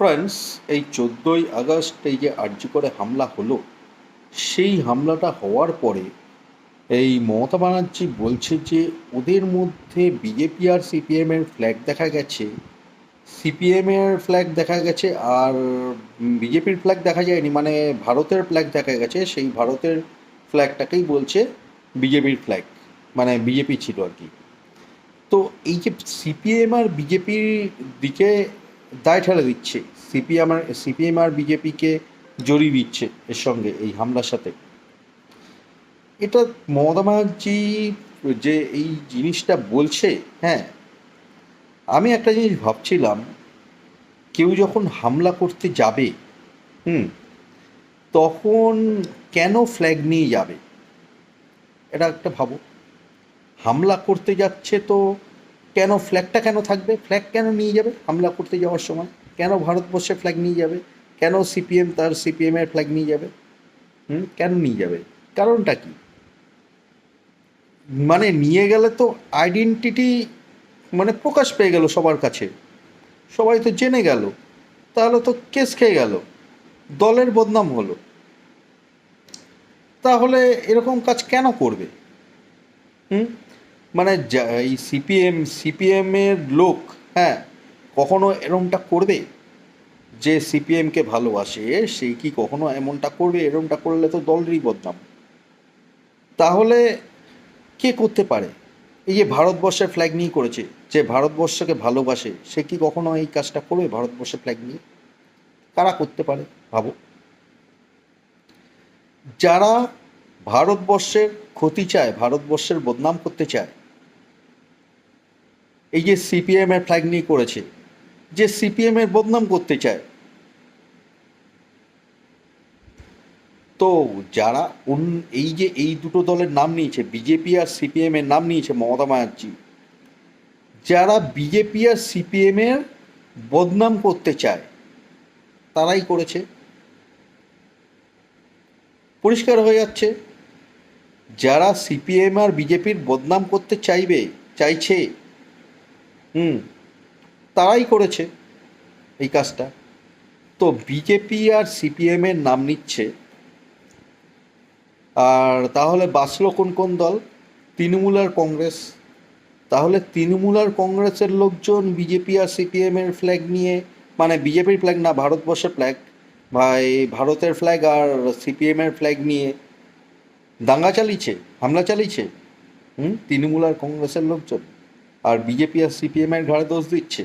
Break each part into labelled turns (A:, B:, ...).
A: Friends এই চোদ্দোই August এই যে আর্জি করে হামলা হলো, সেই হামলাটা হওয়ার পরে এই মমতা ব্যানার্জি বলছে যে ওদের মধ্যে বিজেপি আর সিপিএমের ফ্ল্যাগ দেখা গেছে সিপিএমের ফ্ল্যাগ দেখা গেছে আর বিজেপির ফ্ল্যাগ দেখা যায়নি মানে ভারতের ফ্ল্যাগ দেখা গেছে, সেই ভারতের ফ্ল্যাগটাকেই বলছে বিজেপির ফ্ল্যাগ মানে বিজেপি ছিল আর কি। তো এই যে সিপিএম আর বিজেপির দিকে দায় ঠেলে দিচ্ছে। সিপিএম আর সিপিএম আর বিজেপিকে জড়িয়ে দিচ্ছে এর সঙ্গে এই হামলার সাথে। এটা মমতা ব্যানার্জি যে এই জিনিসটা বলছে হ্যাঁ আমি একটা জিনিস ভাবছিলাম, কেউ যখন হামলা করতে যাবে, হুম, তখন কেন ফ্ল্যাগ নিয়ে যাবে? এটা একটা ভাবো। হামলা করতে যাচ্ছে তো কেন ফ্ল্যাগটা কেন থাকবে? ফ্ল্যাগ কেন নিয়ে যাবে হামলা করতে যাওয়ার সময়? কেন ভারতবর্ষে ফ্ল্যাগ নিয়ে যাবে? কেন সিপিএম তার সিপিএমের ফ্ল্যাগ নিয়ে যাবে? হুম? কেন নিয়ে যাবে? কারণটা কি? মানে নিয়ে গেলে তো আইডেন্টিটি মানে প্রকাশ পেয়ে গেল সবার কাছে। সবাই তো জেনে গেল। তাহলে তো কেস খেয়ে গেল। দলের বদনাম হলো। তাহলে এরকম কাজ কেন করবে? হুম? মানে এই সিপিএম সিপিএমের লোক হ্যাঁ কখনো এরমটা করবে? যে সিপিএমকে ভালোবাসে, সে কি কখনো এমনটা করবে? এরমটা করলে তো দলেরই বদনাম। তাহলে কে করতে পারে? এই যে ভারতবর্ষের ফ্ল্যাগ নিয়ে করেছে, যে ভারতবর্ষকে ভালোবাসে, সে কি কখনো এই কাজটা করবে ভারতবর্ষের ফ্ল্যাগ নিয়ে? কারা করতে পারে, ভাবো। যারা ভারতবর্ষের ক্ষতি চায়, ভারতবর্ষের বদনাম করতে চায় এই যে সিপিএম এর ফ্ল্যাগ নিয়ে করেছে, যে সিপিএম এর বদনাম করতে চায়। তো যারা এই যে এই দুটো দলের নাম নিয়েছে বিজেপি আর সিপিএম এর নাম নিয়েছে মমতা ব্যানার্জি, যারা বিজেপি আর সিপিএম এর বদনাম করতে চায়, তারাই করেছে। পরিষ্কার হয়ে যাচ্ছে, যারা সিপিএম আর বিজেপির বদনাম করতে চাইবে, চাইছে হুম। তারাই করেছে এই কাজটা। তো বিজেপি আর সিপিএম এর নাম নিচ্ছে। আর তাহলে বাঁচলো কোন কোন দল? তৃণমূল আর কংগ্রেস। তাহলে তৃণমূল আর কংগ্রেসের লোকজন বিজেপি আর সিপিএম এর ফ্ল্যাগ নিয়ে মানে বিজেপির ফ্ল্যাগ না, ভারতবর্ষের ফ্ল্যাগ এই ভারতের ফ্ল্যাগ আর সিপিএম এর ফ্ল্যাগ নিয়ে দাঙ্গা চালিয়েছে, হামলা চালিয়েছে। হুম? তৃণমূল আর কংগ্রেসের লোকজন। আর বিজেপি আর সিপিএম এর ঘাড়ে দোষ দিচ্ছে।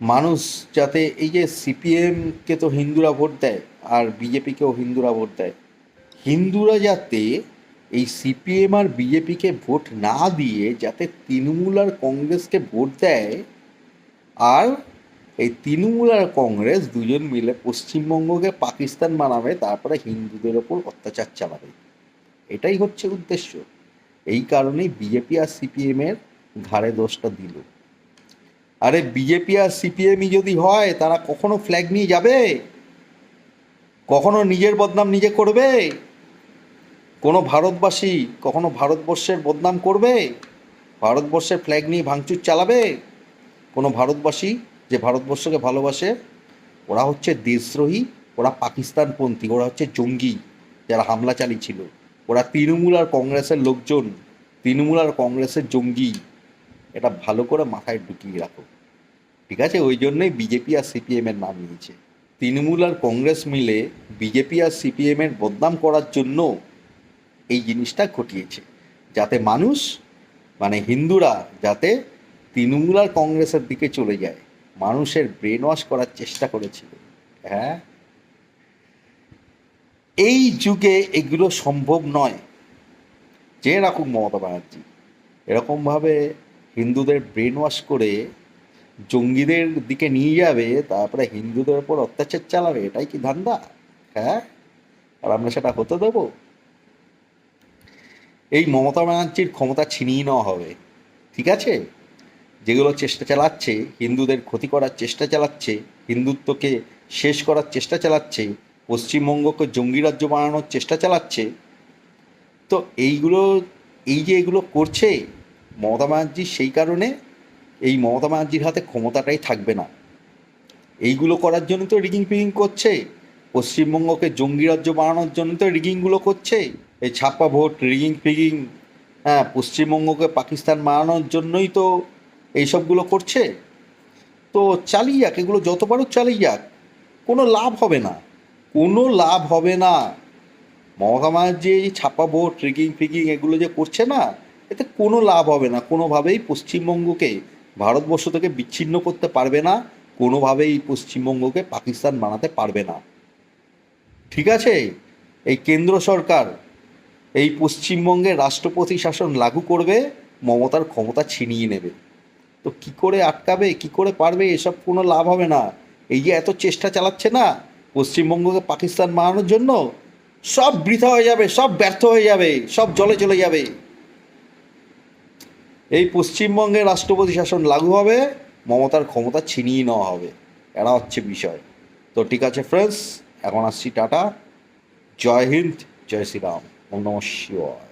A: মানুষ যাতে এই যে সিপিএমকে তো হিন্দুরা ভোট দেয় আর বিজেপিকেও হিন্দুরা ভোট দেয়। হিন্দুরা যাতে এই সিপিএম আর বিজেপিকে ভোট না দিয়ে যাতে তৃণমূল আর কংগ্রেসকে ভোট দেয় আর এই তৃণমূল আর কংগ্রেস দুজন মিলে পশ্চিমবঙ্গকে পাকিস্তান বানাবে, তারপরে হিন্দুদের ওপর অত্যাচার চালাবে। এটাই হচ্ছে উদ্দেশ্য। এই কারণেই বিজেপি আর সিপিএম এর ঘাড়ে দোষটা দিল। আরে বিজেপি আর সিপিএমই যদি হয়, তারা কখনো ফ্ল্যাগ নিয়ে যাবে? কখনো নিজের বদনাম নিজে করবে? কোনো ভারতবাসী কখনো ভারতবর্ষের বদনাম করবে? ভারতবর্ষের ফ্ল্যাগ নিয়ে ভাঙচুর চালাবে? কোনো ভারতবাসী যে ভারতবর্ষকে ভালোবাসে, ওরা হচ্ছে দেশদ্রোহী, ওরা পাকিস্তানপন্থী, ওরা হচ্ছে জঙ্গি যারা হামলা চালিয়েছিল। ওরা তৃণমূল আর কংগ্রেসের লোকজন, তৃণমূল আর কংগ্রেসের জঙ্গি, এটা ভালো করে মাথায় ঢুকিয়ে রাখো। ঠিক আছে? ওই জন্যই বিজেপি আর সিপিএম এর নাম নিয়েছে। তৃণমূল আর কংগ্রেস মিলে বিজেপি আর সিপিএম এর বদনাম করার জন্য এই জিনিসটা ঘটিয়েছে। যাতে মানুষ মানে হিন্দুরা, যাতে তৃণমূল আর কংগ্রেসের দিকে চলে যায়। মানুষের ব্রেন ওয়াশ করার চেষ্টা করেছিল। হ্যাঁ? এই যুগে এগুলো সম্ভব নয়। যে রাখুক মমতা ব্যানার্জি, এরকমভাবে হিন্দুদের ব্রেন ওয়াশ করে জঙ্গিদের দিকে নিয়ে যাবে, তারপরে হিন্দুদের ওপর অত্যাচার চালাবে, এটাই কি ধান্দা? হ্যাঁ? আর আমরা সেটা হতে দেবো? এই মমতা ব্যানার্জির ক্ষমতা ছিনিয়ে নেওয়া হবে, ঠিক আছে? যেগুলো চেষ্টা চালাচ্ছে, হিন্দুদের ক্ষতি করার চেষ্টা চালাচ্ছে, হিন্দুত্বকে শেষ করার চেষ্টা চালাচ্ছে পশ্চিমবঙ্গকে জঙ্গি রাজ্য বানানোর চেষ্টা চালাচ্ছে, তো এইগুলো, এই যে এগুলো করছে, মমতা ব্যানার্জি সেই কারণে এই মমতা ব্যানার্জির হাতে ক্ষমতাটাই থাকবে না। এইগুলো করার জন্য তো রিগিং ফিগিং করছে, পশ্চিমবঙ্গকে জঙ্গি রাজ্য বানানোর জন্য তো রিগিংগুলো করছে, এই ছাপ্পা ভোট রিগিং ফিগিং হ্যাঁ পশ্চিমবঙ্গকে পাকিস্তান বানানোর জন্যই তো এইসবগুলো করছে। তো চালিয়ে যাক, এগুলো যত চালিয়ে যাক, কোনো লাভ হবে না। কোনো লাভ হবে না। ব্যানার্জি এই ছাপা ভোট রিগিং ফিগিং এগুলো যে করছে না, এতে কোনো লাভ হবে না। কোনোভাবেই পশ্চিমবঙ্গকে, ভারতবর্ষ থেকে বিচ্ছিন্ন করতে পারবে না, কোনোভাবেই পশ্চিমবঙ্গকে পাকিস্তান বানাতে পারবে না। ঠিক আছে? এই কেন্দ্র সরকার, এই পশ্চিমবঙ্গে রাষ্ট্রপতি শাসন লাগু করবে, মমতার ক্ষমতা ছিনিয়ে নেবে। তো কি করে আটকাবে, কি করে পারবে, এসব কোনো লাভ হবে না। এই যে এত চেষ্টা চালাচ্ছে না পশ্চিমবঙ্গকে পাকিস্তান বানানোর জন্য সব বৃথা হয়ে যাবে, সব ব্যর্থ হয়ে যাবে, সব জলে চলে যাবে। এই পশ্চিমবঙ্গে রাষ্ট্রপতি শাসন লাগু হবে, মমতার ক্ষমতা ছিনিয়ে নেওয়া হবে, এরা হচ্ছে বিষয়। তো ঠিক আছে ফ্রেন্ডস এখন আসছি টাটা। জয় হিন্দ, জয় শ্রীরাম, ওম নমঃ শিবায়।